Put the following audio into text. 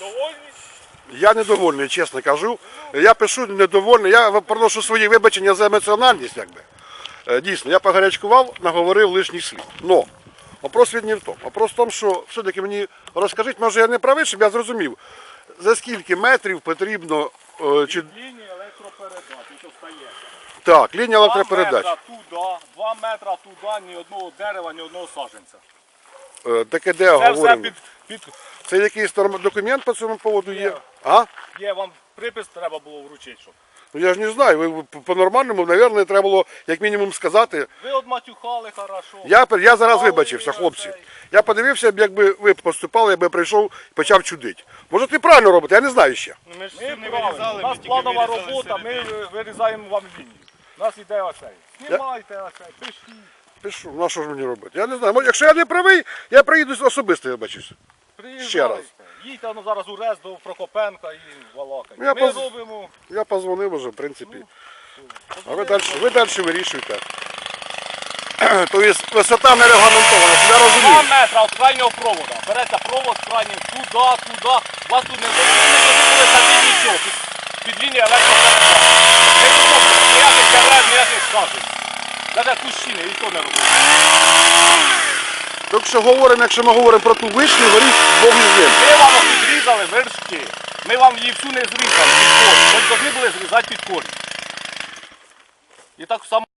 Довольні? Я недовольний, чесно кажу. Я пишу недовольний, я приношу свої вибачення за емоціональність, якби. Е, Дійсно, я погарячкував, наговорив лишній слід. Но вопрос від не в тому. Вопрос в тому, що все-таки мені розкажіть, може я не правий, щоб я зрозумів, за скільки метрів потрібно е, чи Лінії електропередач, і то стає. так, лінія Два електропередач. метра туди, два метра туди, ні одного дерева, ні одного саженця. Е, Таке де Це все під, під... Це якийсь норм- документ по цьому поводу є? Є. А? Є, вам припис треба було вручити, щоб. Ну я ж не знаю. Ви по- по-нормальному, мабуть, треба було як мінімум сказати. Ви одматюхали хорошо. Я, пер- я зараз вибачився, хлопці. Я подивився, якби ви поступали, я би прийшов і почав чудити. Може, ти правильно робите, я не знаю ще. Ну, Ми ж Ми не вирізали, У нас планова робота, ми е, вирізаємо вам лінію. У нас іде оцей. Знімайте оцей, пишіть. Пишу, на що ж мені робити? Я не знаю. Може, Якщо я не правий, я приїду особисто, я бачусь. Приїжджайте. Ще раз. Їдьте ну, зараз у РЕС до Прокопенка і балакайте. Я Ми поз- робимо. Я позвонив уже, в принципі. А ви далі, ви далі вирішуєте. Тобто висота не регламентована, щоб я Два розумію. метра від крайнього провода. Береться провод крайній туди, туди. У вас тут не були самі нічого. Під, під лінією електропередач. Не зроблено ніяких дерев, ніяких скажень. Навіть кущини, і то не робимо. Так що говоримо, якщо ми говоримо про ту вишню, горіх Бог не ним. Ми вам відрізали вершки. Ми вам її всю не зрізали під. Ми повинні були зрізати під корінь. І так само